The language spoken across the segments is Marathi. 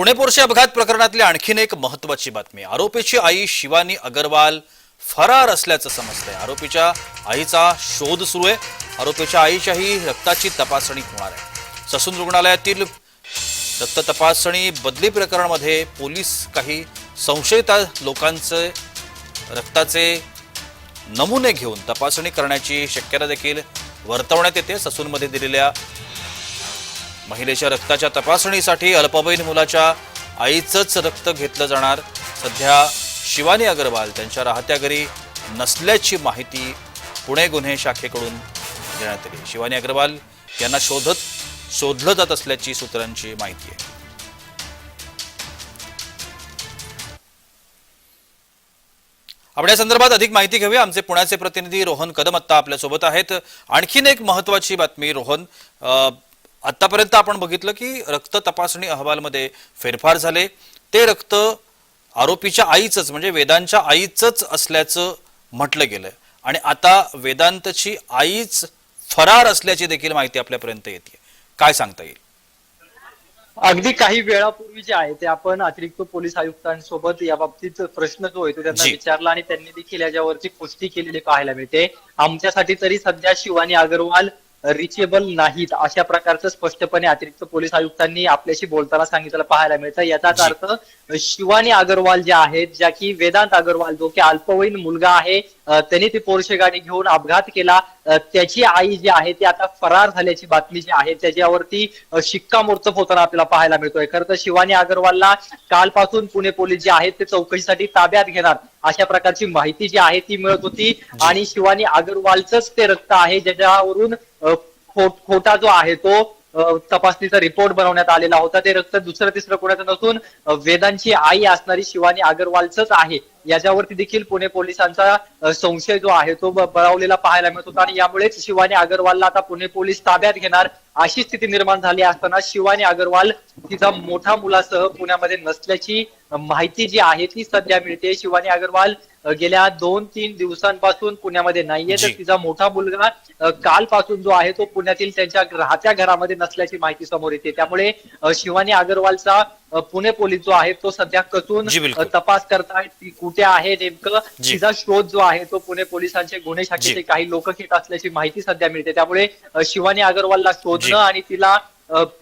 पुणे पोरशे अपघात प्रकरणातली आणखीन एक महत्वाची बातमी. आरोपीची आई शिवानी अगरवाल फरार असल्याचं समजतंय. आरोपीच्या आईचा शोध सुरू आहे. आरोपीच्या आईच्याही रक्ताची तपासणी होणार आहे. ससून रुग्णालयातील रक्त तपासणी बदली प्रकरणामध्ये पोलीस काही संशयित लोकांचे रक्ताचे नमुने घेऊन तपासणी करण्याची शक्यता देखील वर्तवण्यात येते. ससूनमध्ये दिलेल्या महिलेच्या रक्ताच्या तपासणीसाठी अल्पवयीन मुलाच्या आईचंच रक्त घेतलं जाणार. सध्या शिवानी अग्रवाल त्यांच्या राहत्या घरी नसल्याची माहिती पुणे गुन्हे शाखेकडून देण्यात आली. शिवानी अग्रवाल यांना शोधत शोधलं जात असल्याची सूत्रांची माहिती आहे. आपण या संदर्भात अधिक माहिती घेऊया. आमचे पुण्याचे प्रतिनिधी रोहन कदम आत्ता आपल्यासोबत आहेत. आणखीन एक महत्वाची बातमी रोहन आ, आतापर्यंत आपण बघितलं की रक्त तपासणी अहवालमध्ये फेरफार झाले. ते रक्त आरोपीच्या आईचंच म्हणजे वेदांच्या आईचंच असल्याचं म्हटलं गेलंय. आणि आता वेदांतची आईच फरार असल्याची देखील माहिती आपल्यापर्यंत येते काय सांगता येईल? अगदी काही वेळापूर्वी जे आहे ते आपण अतिरिक्त पोलीस आयुक्तांसोबत या बाबतीत प्रश्न जो आहे तो त्यांना. विचारला आणि त्यांनी देखील याच्यावरची पुष्टी केलेली पाहायला मिळते. आमच्यासाठी तरी सध्या शिवानी अग्रवाल रिचेबल नाहीत अशा प्रकारचं स्पष्टपणे अतिरिक्त पोलीस आयुक्तांनी आपल्याशी बोलताना सांगितलं पाहायला मिळतं. याचाच जी. अर्थ शिवानी अग्रवाल ज्या आहेत ज्या की वेदांत अग्रवाल जो की अल्पवयीन मुलगा आहे त्यांनी ती पोरशे गाडी घेऊन अपघात केला. त्याची आई जी आहे ती आता फरार झाल्याची बातमी जी आहे त्याच्यावरती शिक्कामोर्तब होताना आपल्याला पाहायला मिळतोय. खरं तर शिवानी अग्रवालला कालपासून पुणे पोलीस जे आहेत ते चौकशीसाठी ताब्यात घेणार. अशा प्रकारची माहिती जी आहे ती मिळत होती. आणि शिवानी अग्रवालचंच ते रक्त आहे ज्याच्यावरून खोटा जो आहे तो अं, तपासणीचा रिपोर्ट बनवण्यात आलेला होता. ते रक्त दुसरं तिसरं कोणाचं नसून वेदांची आई असणारी शिवानी अगरवालच आहे. याच्यावरती देखील पुणे पोलिसांचा संशय जो आहे तो बळावलेला पाहायला मिळत होता. आणि यामुळेच शिवानी अग्रवालला आता पुणे पोलीस ताब्यात घेणार अशी स्थिती निर्माण झाली असताना शिवानी अग्रवाल तिचा मोठा मुलासह पुण्यामध्ये नसल्याची माहिती जी आहे ती सध्या मिळते. शिवानी अग्रवाल गेल्या दोन तीन दिवसांपासून पुण्यामध्ये नाहीये. तर. तिचा मोठा मुलगा कालपासून जो आहे तो पुण्यातील त्यांच्या राहत्या घरामध्ये नसल्याची माहिती समोर येते. त्यामुळे शिवानी अग्रवालचा पुणे पोलीस जो आहे तो सध्या कसून तपास करतायत ती कुठे आहे नेमकं. तिचा शोध जो आहे तो पुणे पोलिसांचे गुन्हे शाखेचे. काही लोक घेत असल्याची माहिती सध्या मिळते त्यामुळे शिवानी अग्रवालला. शोधणं आणि तिला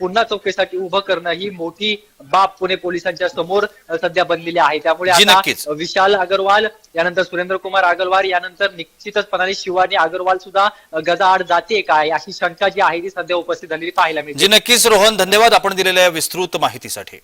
पुन्हा चौकशीसाठी उभं करणं ही मोठी बाब पुणे पोलिसांच्या समोर सध्या बनलेली आहे त्यामुळे आता. विशाल अग्रवाल यानंतर सुरेंद्र कुमार अग्रवाल यानंतर निश्चितचपणाने शिवानी अग्रवाल सुद्धा गजाआड जाते काय अशी शंका जी आहे ती सध्या उपस्थित झालेली पाहायला मिळते जी नक्कीच रोहन धन्यवाद आपण दिलेल्या विस्तृत माहितीसाठी